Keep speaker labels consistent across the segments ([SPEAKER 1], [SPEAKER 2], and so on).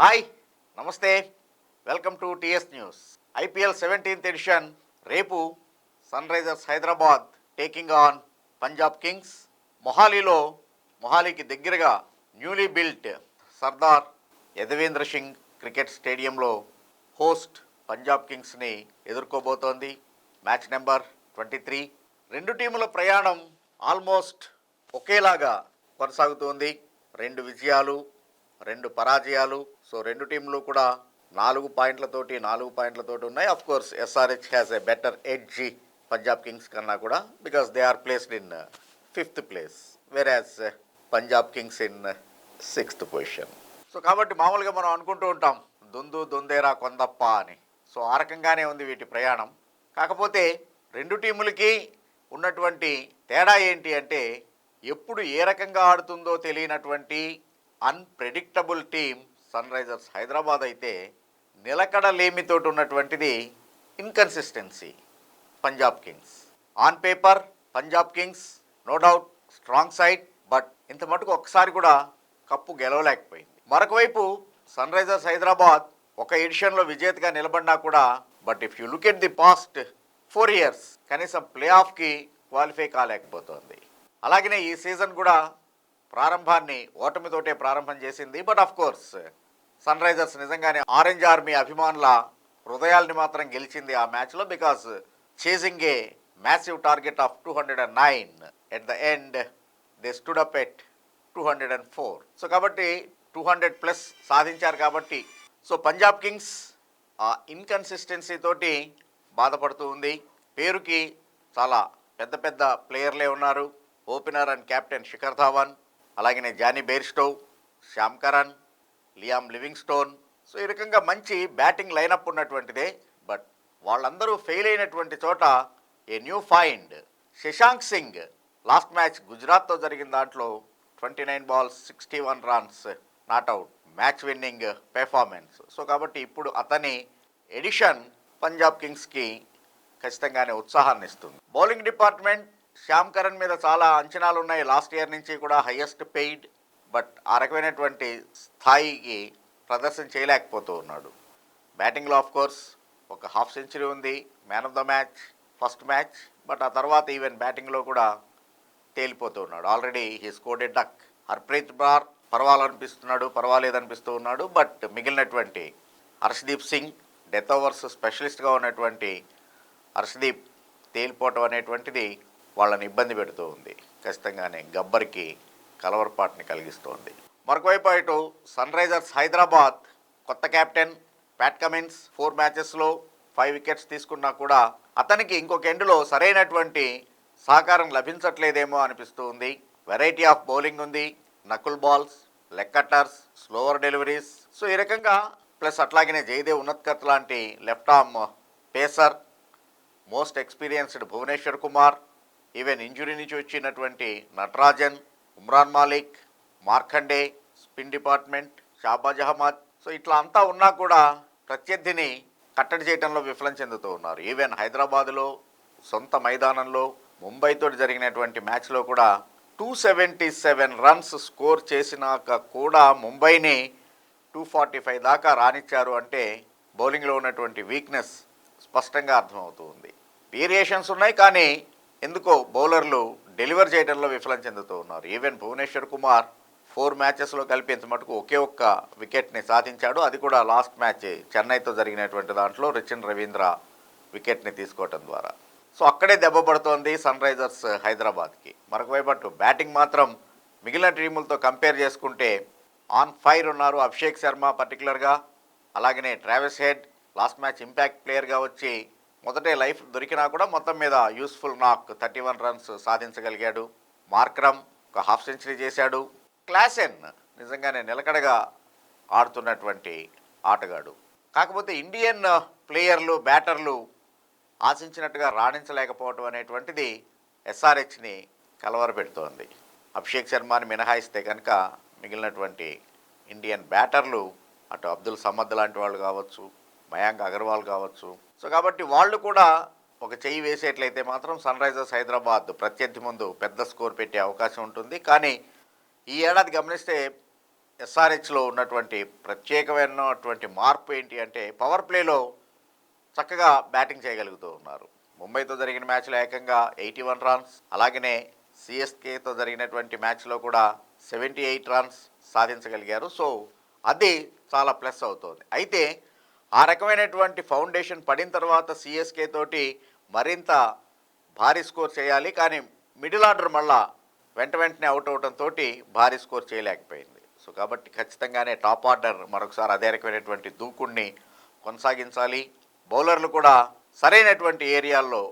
[SPEAKER 1] Hi నమస్తే. Welcome to TS news. IPL seventeenth edition రేపు Sunrisers Hyderabad taking on Punjab Kings. మొహాలీలో మొహాలీకి దగ్గరగా newly built Sardar Yadavendra Singh cricket స్టేడియంలో host Punjab కింగ్స్ని ఎదుర్కోబోతోంది. Match number twenty three. రెండు టీముల ప్రయాణం ఆల్మోస్ట్ ఒకేలాగా కొనసాగుతోంది. రెండు విజయాలు రెండు పరాజయాలు. సో రెండు టీంలు కూడా నాలుగు పాయింట్లతోటి నాలుగు పాయింట్లతోటి ఉన్నాయి. Of course SRH has a better edge Punjab Kings కన్నా కూడా because they are placed in fifth place whereas Punjab Kings in sixth position so కాబట్టి మామూలుగా మనం అనుకుంటూ ఉంటాం దుందు దుందేరా కొందప్ప అని. సో ఆ రకంగానే ఉంది వీటి ప్రయాణం. కాకపోతే రెండు టీములకి ఉన్నటువంటి తేడా ఏంటి అంటే ఎప్పుడు ఏ రకంగా ఆడుతుందో తెలియనటువంటి unpredictable team Sunrisers Hyderabad అయితే నిలకడలేమితోటి ఉన్నటువంటిది inconsistency Punjab Kings on paper Punjab Kings no doubt strong side but ఇంత మటుకు ఒకసారి కూడా కప్పు గెలవలేకపోయింది. మరొకవైపు సన్ రైజర్స్ హైదరాబాద్ ఒక ఎడిషన్లో విజేతగా నిలబడినా కూడా but if you look at the past four years కనీసం ప్లే ఆఫ్కి క్వాలిఫై కాలేకపోతుంది. అలాగనే ఈ సీజన్ కూడా ప్రారంభాన్ని ఓటమితోటే ప్రారంభం చేసింది. But of course Sunrisers నిజంగానే ఆరెంజ్ ఆర్మీ అభిమానుల హృదయాల్ని మాత్రం గెలిచింది ఆ మ్యాచ్లో because chasing a massive target of two hundred and nine at the end they stood up at two hundred and four so కాబట్టి టూ హండ్రెడ్ ప్లస్ సాధించారు కాబట్టి. సో పంజాబ్ కింగ్స్ ఆ ఇన్కన్సిస్టెన్సీ తోటి బాధపడుతూ ఉంది. పేరుకి చాలా పెద్ద పెద్ద ప్లేయర్లే ఉన్నారు. Opener and captain Shikhar Dhawan అలాగనే Jonny Bairstow Sam Curran Liam Livingstone so ఈ రకంగా మంచి బ్యాటింగ్ లైనప్ ఉన్నటువంటిదే. బట్ వాళ్ళందరూ ఫెయిల్ అయినటువంటి చోట a new find Shashank Singh last match గుజరాత్తో జరిగిన దాంట్లో twenty nine balls sixty one runs not out match winning performance. So కాబట్టి ఇప్పుడు అతని ఎడిషన్ పంజాబ్ కింగ్స్కి ఖచ్చితంగానే ఉత్సాహాన్ని ఇస్తుంది బౌలింగ్ డిపార్ట్మెంట్ శ్యామ్ కరణ్ మీద చాలా అంచనాలు ఉన్నాయి లాస్ట్ ఇయర్ నుంచి కూడా హయ్యెస్ట్ పెయిడ్ బట్ ఆ రకమైనటువంటి స్థాయికి ప్రదర్శన చేయలేకపోతూ ఉన్నాడు. బ్యాటింగ్లో ఆఫ్ కోర్స్ ఒక హాఫ్ సెంచరీ ఉంది man of the match first match but ఆ తర్వాత ఈవెన్ బ్యాటింగ్లో కూడా తేలిపోతూ ఉన్నాడు. Already he scored a duck. Harpreet Brar పర్వాలనిపిస్తున్నాడు పర్వాలేదనిపిస్తూ ఉన్నాడు బట్ మిగిలినటువంటి హర్షదీప్ సింగ్ డెత్ ఓవర్స్ స్పెషలిస్ట్గా ఉన్నటువంటి హర్షదీప్ తేలిపోవటం అనేటువంటిది వాళ్ళని ఇబ్బంది పెడుతూ ఉంది. ఖచ్చితంగానే గబ్బర్కి కలవరపాటుని కలిగిస్తోంది. మరొకవైపు ఇటు సన్ రైజర్స్ హైదరాబాద్ కొత్త కెప్టెన్ ప్యాట్ కమిన్స్ ఫోర్ మ్యాచెస్లో ఫైవ్ వికెట్స్ తీసుకున్నా కూడా అతనికి ఇంకొక ఎండ్లో సరైనటువంటి సహకారం లభించట్లేదేమో అనిపిస్తూ ఉంది. వెరైటీ ఆఫ్ బౌలింగ్ ఉంది. Knuckle balls leg cutters slower deliveries so ఈ రకంగా ప్లస్ అట్లాగనే జయదేవ్ ఉన్నత్కత్ లాంటి left arm pacer most experienced Bhuvneshwar Kumar even injury నుంచి వచ్చినటువంటి Natarajan Umran Malik Markande spin department Shahbaz Ahmed. So ఇట్లా అంతా ఉన్నా కూడా ప్రత్యర్థిని కట్టడి చేయడంలో విఫలం చెందుతూ ఉన్నారు. ఈవెన్ హైదరాబాదులో సొంత మైదానంలో ముంబైతో జరిగినటువంటి మ్యాచ్లో కూడా two seventy seven runs score చేసినాక కూడా ముంబైని టూ ఫార్టీ ఫైవ్ దాకా రానిచ్చారు అంటే బౌలింగ్లో ఉన్నటువంటి వీక్నెస్ స్పష్టంగా అర్థమవుతుంది వేరియేషన్స్ ఉన్నాయి కానీ ఎందుకో బౌలర్లు డెలివర్ చేయడంలో విఫలం చెందుతూ ఉన్నారు. ఈవెన్ భువనేశ్వర్ కుమార్ ఫోర్ మ్యాచెస్లో కలిపి మటుకు ఒకే ఒక్క వికెట్ని సాధించాడు. అది కూడా లాస్ట్ మ్యాచ్ చెన్నైతో జరిగినటువంటి దాంట్లో రిచిన్ రవీంద్ర వికెట్ని తీసుకోవటం ద్వారా. సో అక్కడే దెబ్బ పడుతోంది సన్ రైజర్స్ హైదరాబాద్కి. మరొకవైపు బ్యాటింగ్ మాత్రం మిగిలిన టీములతో కంపేర్ చేసుకుంటే ఆన్ ఫైర్ ఉన్నారు అభిషేక్ శర్మ పర్టికులర్గా అలాగనే Travis Head last match impact ప్లేయర్గా వచ్చి మొదటే లైఫ్ దొరికినా కూడా మొత్తం మీద useful knock thirty one runs సాధించగలిగాడు. Markram ఒక హాఫ్ సెంచరీ చేశాడు. క్లాసెన్ నిజంగానే నిలకడగా ఆడుతున్నటువంటి ఆటగాడు. కాకపోతే ఇండియన్ ప్లేయర్లు బ్యాటర్లు ఆశించినట్టుగా రాణించలేకపోవడం అనేటువంటిది ఎస్ఆర్హెచ్ని కలవరపెడుతోంది. అభిషేక్ శర్మని మినహాయిస్తే కనుక మిగిలినటువంటి ఇండియన్ బ్యాటర్లు అటు అబ్దుల్ సమద్ లాంటి వాళ్ళు కావచ్చు మయాంక్ అగర్వాల్ కావచ్చు. సో కాబట్టి వాళ్ళు కూడా ఒక చెయ్యి వేసేట్లయితే మాత్రం సన్ రైజర్స్ హైదరాబాద్ ప్రత్యర్థి ముందు పెద్ద స్కోర్ పెట్టే అవకాశం ఉంటుంది. కానీ ఈ ఏడాది గమనిస్తే ఎస్ఆర్హెచ్లో ఉన్నటువంటి ప్రత్యేకమైనటువంటి మార్పు ఏంటి అంటే పవర్ ప్లేలో చక్కగా బ్యాటింగ్ చేయగలుగుతూ ఉన్నారు. ముంబైతో జరిగిన మ్యాచ్లో ఏకంగా ఎయిటీ వన్ రన్స్ అలాగనే సిఎస్కేతో జరిగినటువంటి మ్యాచ్లో కూడా సెవెంటీ ఎయిట్ రన్స్ సాధించగలిగారు. సో అది చాలా ప్లస్ అవుతుంది. అయితే ఆ రకమైనటువంటి ఫౌండేషన్ పడిన తర్వాత సిఎస్కే తోటి మరింత భారీ స్కోర్ చేయాలి. కానీ మిడిల్ ఆర్డర్ మళ్ళా వెంట వెంటనే అవుట్ అవడంతో భారీ స్కోర్ చేయలేకపోయింది. సో కాబట్టి ఖచ్చితంగానే టాప్ ఆర్డర్ మరొకసారి అదే రకమైనటువంటి దూకుడిని కొనసాగించాలి. బౌలర్లు కూడా సరైనటువంటి ఏరియాల్లో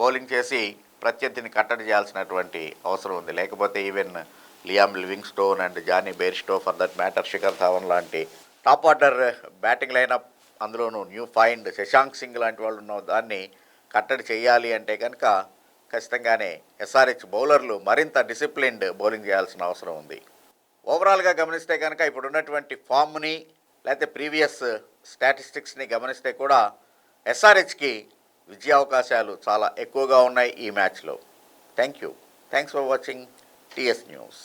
[SPEAKER 1] బౌలింగ్ చేసి ప్రత్యర్థిని కట్టడి చేయాల్సినటువంటి అవసరం ఉంది. లేకపోతే even Liam Livingstone and Jonny Bairstow for that matter Shikhar Dhawan లాంటి టాప్ ఆర్డర్ బ్యాటింగ్ లైనప్ అందులోనూ న్యూ ఫైండ్ శశాంక్ సింగ్ లాంటి వాళ్ళు ఉన్న దాన్ని కట్టడి చేయాలి అంటే కనుక ఖచ్చితంగానే ఎస్ఆర్హెచ్ బౌలర్లు మరింత డిసిప్లిన్డ్ బౌలింగ్ చేయాల్సిన అవసరం ఉంది. ఓవరాల్గా గమనిస్తే కనుక ఇప్పుడు ఉన్నటువంటి ఫామ్ని లేకపోతే ప్రీవియస్ స్టాటిస్టిక్స్ని గమనిస్తే కూడా ఎస్ఆర్హెచ్కి విజయావకాశాలు చాలా ఎక్కువగా ఉన్నాయి ఈ మ్యాచ్లో. Thank you thanks for watching TS news